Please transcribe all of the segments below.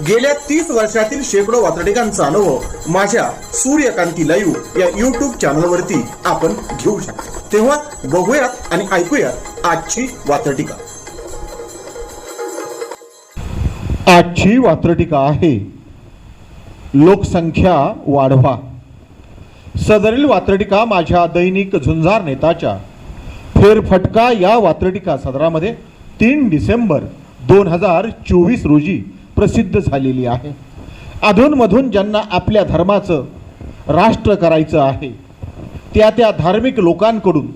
गेल्या तीस वर्षातील शेकडो वातडिकांचा अनुभव माझ्या सूर्यकांती लाईव्ह या युट्यूब चॅनलवरती आपण घेऊ शकतो. तेव्हा बघूयात आणि ऐकूयात आजची वातडिका आजची वात्रटिका आहे लोकसंख्या वाढवा. सदरील वात्रटिका माझ्या दैनिक झुंजार नेताच्या फेरफटका या वात्रटिका सदरामध्ये तीन डिसेंबर दोन हजार चोवीस रोजी प्रसिद्ध झालेली आहे. अधूनमधून ज्यांना आपल्या धर्माचं राष्ट्र करायचं आहे त्या त्या धार्मिक लोकांकडून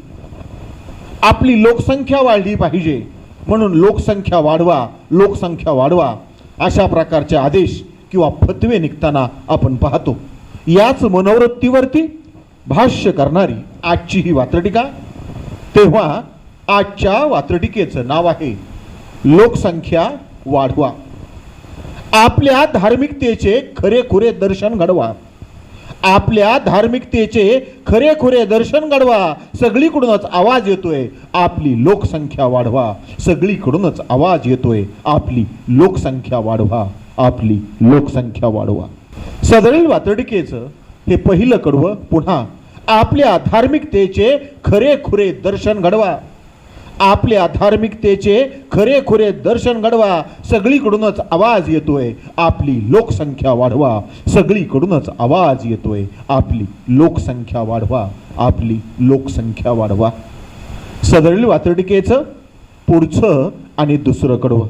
आपली लोकसंख्या वाढली पाहिजे म्हणून लोकसंख्या वाढवा लोकसंख्या वाढवा अशा प्रकारचे आदेश किंवा फतवे निघताना आपण पाहतो. याच मनोवृत्तीवरती भाष्य करणारी आजची ही वात्रटिका तेव्हा आजच्या वात्रटिकेचं नाव आहे लोकसंख्या वाढवा. आपल्या धार्मिकतेचे खरेखुरे दर्शन घडवा. आपल्या धार्मिकतेचे खरेखुरे दर्शन घडवा. सगळीकडूनच आवाज येतोय आपली लोकसंख्या वाढवा. सगळीकडूनच आवाज येतोय आपली लोकसंख्या वाढवा. आपली लोकसंख्या वाढवा. सदळील वातडिकेचं हे पहिलं कडवं पुन्हा. आपल्या धार्मिकतेचे खरेखुरे दर्शन घडवा. आपल्या धार्मिकतेचे खरेखुरे दर्शन घडवा. सगळीकडूनच आवाज येतोय. आपली लोकसंख्या वाढवा. सगळीकडूनच आवाज येतोय. आपली लोकसंख्या वाढवा. आपली लोकसंख्या वाढवा. सदरील वातडिकेचं पुढचं आणि दुसरं कडवं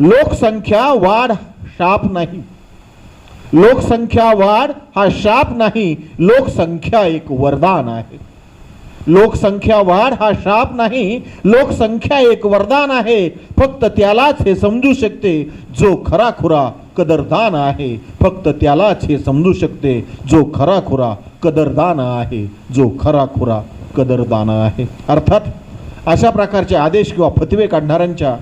लोकसंख्या वाढ शाप नाही. लोकसंख्या वाढ हा शाप नाही. लोकसंख्या एक वरदान आहे. लोकसंख्या वाढ हा शाप नाही लोकसंख्या एक वरदान आहे. फक्त त्यालाच हे समजू शकते जो खराखुरा कदरदान आहे. फक्त त्यालाच हे समजू शकते जो खराखुरा कदरदान आहे जो खराखुरा कदरदान आहे. अर्थात अशा प्रकारचे आदेश किंवा फतवे काढणाऱ्यांच्या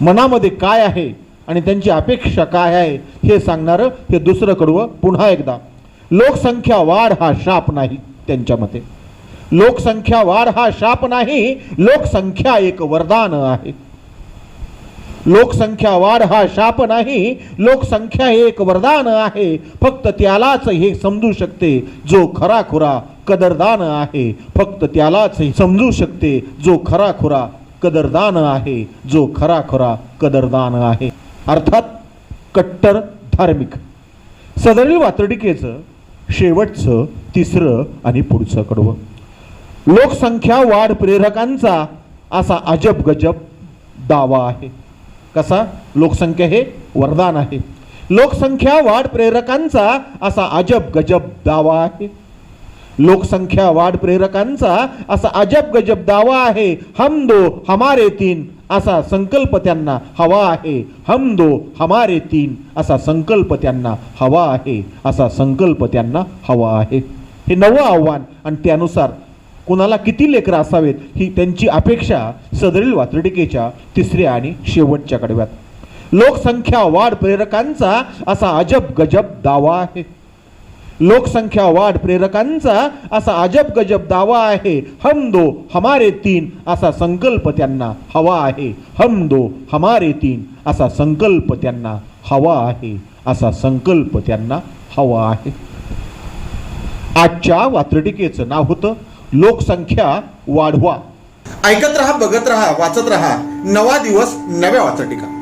मनामध्ये काय आहे आणि त्यांची अपेक्षा काय आहे हे सांगणारं हे दुसरं कडवं पुन्हा एकदा. लोकसंख्या वाढ हा शाप नाही त्यांच्या मते. लोकसंख्या वाढ हा शाप नाही लोकसंख्या एक वरदान आहे. लोकसंख्या वाढ हा शाप नाही लोकसंख्या हे एक वरदान आहे. फक्त त्यालाच हे समजू शकते जो खराखुरा कदरदान आहे. फक्त त्यालाच हे समजू शकते जो खराखुरा कदरदान आहे जो खराखुरा कदरदान आहे. अर्थात कट्टर धार्मिक. सदरील वातडिकेचं शेवटचं तिसरं आणि पुढचं कडवं. लोकसंख्या वाढ प्रेरकांचा असा अजब गजब दावा आहे. कसा? लोकसंख्या हे वरदान आहे. लोकसंख्या वाढ प्रेरकांचा असा अजब गजब दावा आहे. लोकसंख्या वाढ प्रेरकांचा असा अजब गजब दावा आहे. हम दो हमारे तीन असा संकल्प त्यांना हवा आहे. हम दो हमारे तीन असा संकल्प त्यांना हवा आहे. असा संकल्प त्यांना हवा आहे. हे नवं आव्हान आणि त्यानुसार कुणाला किती लेकरं असावेत ही त्यांची अपेक्षा सदरील वात्रटिकेच्या तिसऱ्या आणि शेवटच्या कडव्यात. लोकसंख्या वाढ प्रेरकांचा असा अजब गजब दावा आहे. लोकसंख्या वाढ प्रेरकांचा असा अजब गजब दावा आहे. हम दो हमारे तीन असा संकल्प त्यांना हवा आहे. हम दो हमारे तीन असा संकल्प त्यांना हवा आहे. असा संकल्प त्यांना हवा आहे. आजच्या वात्रटिकेचं नाव होतं लोकसंख्या वाढवा. ऐकत रहा बघत रहा वाचत रहा. नवा दिवस नव्या वाचटिका.